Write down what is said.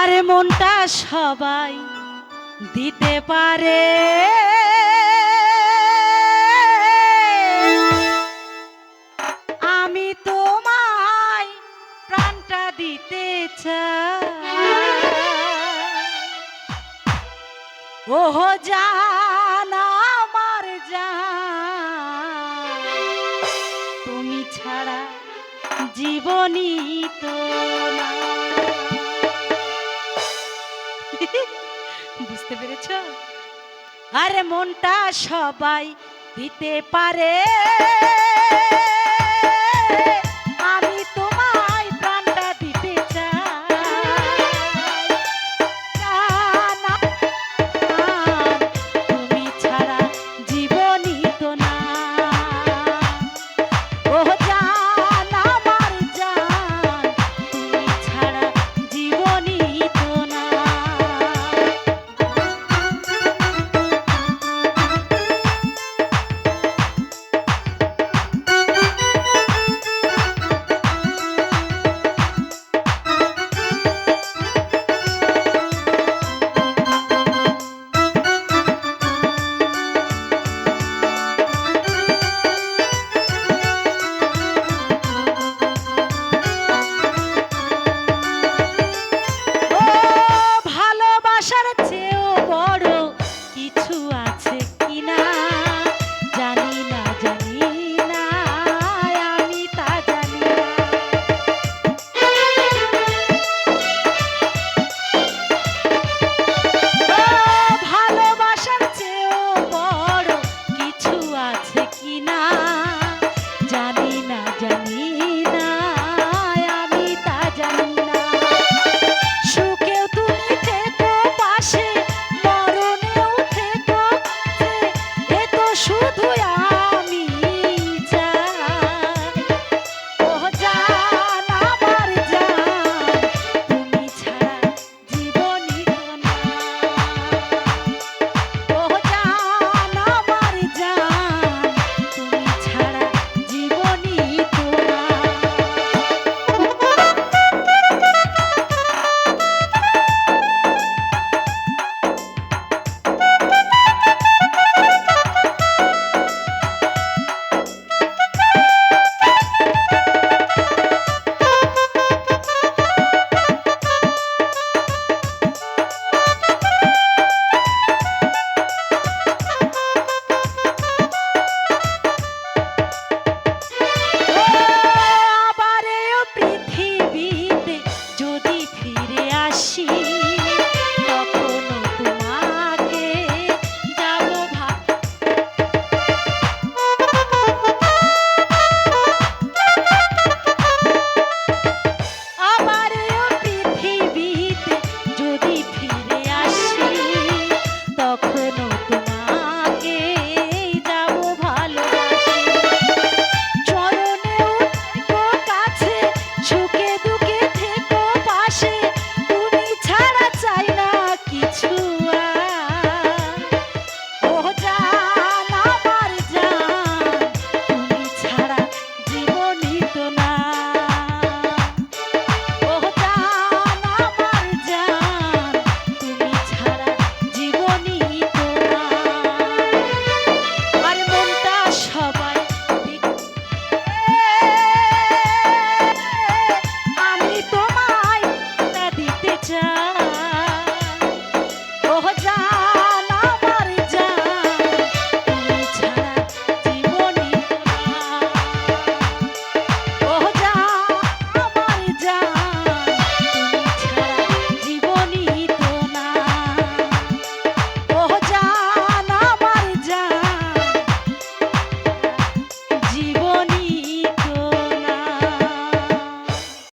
আরে মনটা সবাই দিতে পারে। ওহ, জান আমার জান। তুমি ছাড়া জীবনই তো বুঝতে পেরেছ? আরে মনটা সবাই দিতে পারে।